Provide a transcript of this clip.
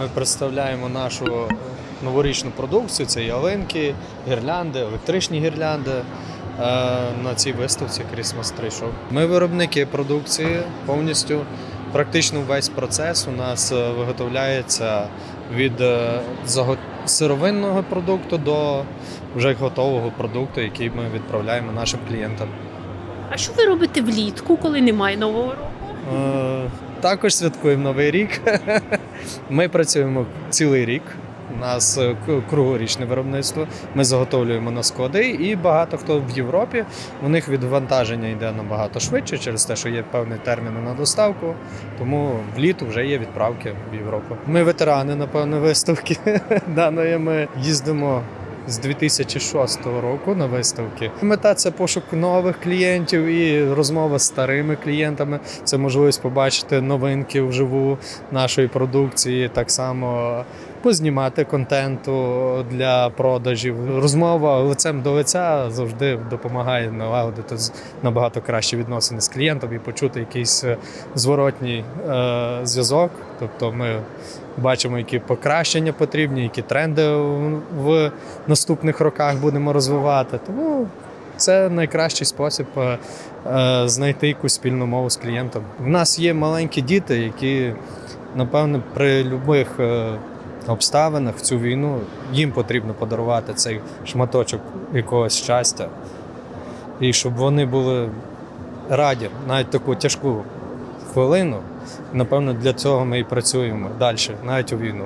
Ми представляємо нашу е, новорічну продукцію. Це ялинки, гірлянди, електричні гірлянди е, на цій виставці Christmas Tree Show. Ми виробники продукції повністю. Практично весь процес у нас е, виготовляється від сировинного продукту до вже готового продукту, який ми відправляємо нашим клієнтам. А що ви робите влітку, коли немає нового року? Е, Також святкуємо Новий рік. Ми працюємо цілий рік. У нас е, к- круглорічне виробництво. Ми заготовлюємо на склади, і багато хто в Європі у них відвантаження йде набагато швидше через те, що є певні терміни на доставку. Тому влітку вже є відправки в Європу. Ми ветерани, напевно, виставки даної. Ми їздимо. З 2006 року на виставки мета це пошук нових клієнтів і розмова з старими клієнтами. Це можливість побачити новинки вживу нашої продукції, так само познімати контенту для продажів. Розмова лицем до лиця завжди допомагає налагодити набагато кращі відносини з клієнтом і почути якийсь е, зворотній е, зв'язок. Тобто ми бачимо, які покращення потрібні, які тренди в- наступних роках будемо розвивати. Тому це найкращий спосіб е, е, знайти якусь спільну мову з клієнтом. У нас є маленькі діти, які, напевно, при будь-яких обставинах в цю війну їм потрібно подарувати цей шматочок якогось щастя. І щоб вони були раді навіть таку тяжку хвилину. Напевно, для цього ми і працюємо далі, навіть у війну.